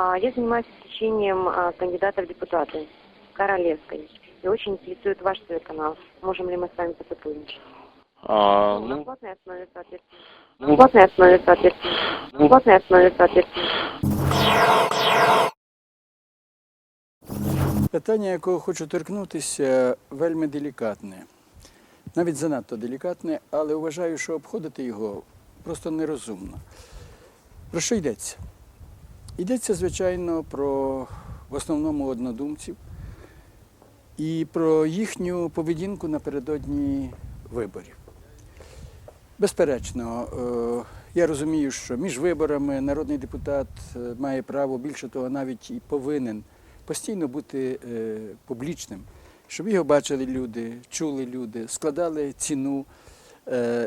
А, Я занимаюсь исключением кандидата в депутаты Королевской. И очень интересует ваш телеканал. Можем ли мы с вами посотрудничать? А, На ну, платной основе, соответственно. ну, На платной основе, соответственно. На ну, платной основе, соответственно. Питання, якого хочу торкнутися, вельми делікатне. Навіть занадто делікатне, але вважаю, що обходити його просто нерозумно. Про що йдеться? Йдеться, звичайно, про в основному однодумців і про їхню поведінку напередодні виборів. Безперечно, е, я розумію, що між виборами народний депутат е, має право, більше того, навіть і повинен постійно бути е, публічним, щоб його бачили люди, чули люди, складали ціну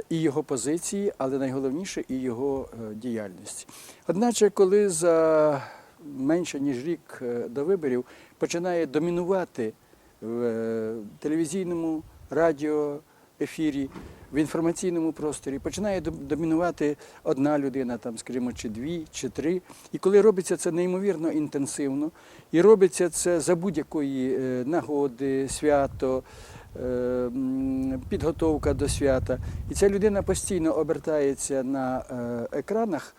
і його позиції, але найголовніше і його е, діяльності. Одначе, коли за менше ніж рік е, до виборів починає домінувати в е, телевізійному радіо ефірі, в інформаційному просторі починає домінувати одна людина, там, скажімо, чи дві, чи три. І коли робиться це неймовірно інтенсивно, і робиться це за будь-якої нагоди, свято, підготовка до свята. І ця людина постійно обертається на е, екранах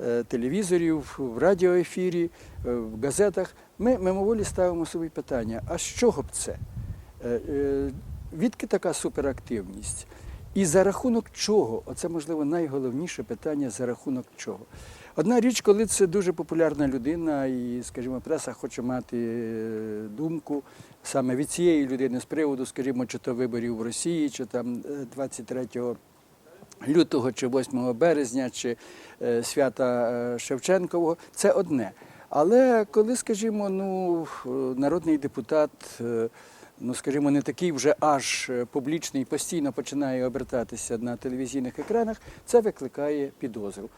е, телевізорів, в радіоефірі, е, в газетах. Ми мимоволі ставимо собі питання: а з чого б це? Е, е, Відки така суперактивність? І за рахунок чого? Оце, можливо, найголовніше питання за рахунок чого. Одна річ, коли це дуже популярна людина, і, скажімо, преса хоче мати е, думку саме від цієї людини з приводу, скажімо, чи то виборів в Росії, чи там е, 23 лютого, чи 8 березня, чи е, свята е, Шевченкового, це одне. Але коли, скажімо, ну, е, народний депутат, е, ну, скажімо, не такий вже аж е, публічний, постійно починає обертатися на телевізійних екранах, це викликає підозру.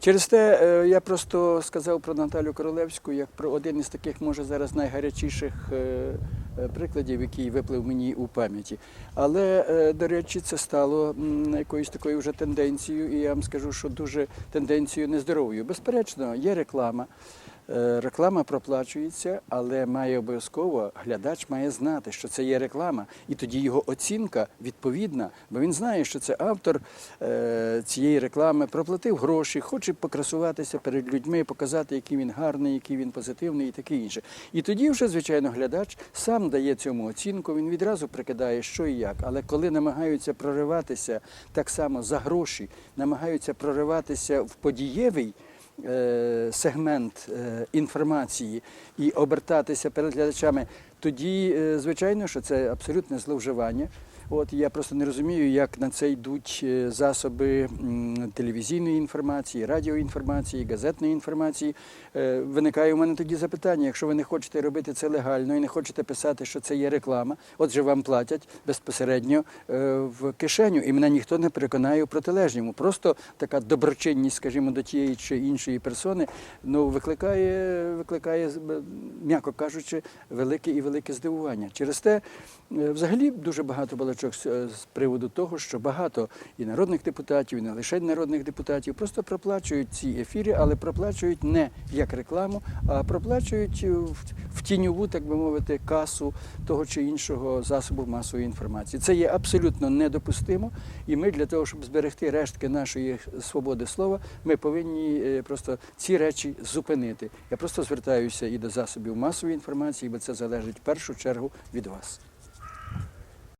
Через те е, я просто сказав про Наталю Королевську як про один із таких, може, зараз найгарячіших е, прикладів, який виплив мені у пам'яті. Але, до речі, це стало якоюсь такою вже тенденцією, і я вам скажу, що дуже тенденцією нездоровою. Безперечно, є реклама. Е, Реклама проплачується, але має обов'язково глядач має знати, що це є реклама, і тоді його оцінка відповідна, бо він знає, що це автор е, цієї реклами проплатив гроші, хоче покрасуватися перед людьми, показати, який він гарний, який він позитивний і таке інше. І тоді вже, звичайно, глядач сам дає цьому оцінку, він відразу прикидає, що і як. Але коли намагаються прориватися так само за гроші, намагаються прориватися в подієвий сегмент е, інформації і обертатися перед глядачами, тоді, е, звичайно, що це абсолютне зловживання. От я просто не розумію, як на це йдуть е, засоби телевізійної інформації, радіоінформації, газетної інформації. Е, Виникає у мене тоді запитання: якщо ви не хочете робити це легально і не хочете писати, що це є реклама, отже, вам платять безпосередньо в кишеню, і мене ніхто не переконає у протилежньому. Просто така доброчинність, скажімо, до тієї чи іншої персони, ну викликає, викликає, м'яко кажучи, велике і велике здивування. Через те, е, взагалі, дуже багато балачок з е, приводу того, що багато і народних депутатів, і не лише народних депутатів, просто проплачують ці ефіри, але проплачують не як рекламу, а проплачують в, в тіньову, так би мовити, касу того чи іншого засобу масової інформації. Це є абсолютно недопустимо, і ми для того, щоб зберегти рештки нашої свободи слова, ми повинні е, просто ці речі зупинити. Я просто звертаюся і до засобів масової інформації, бо це залежить першу чергу від вас.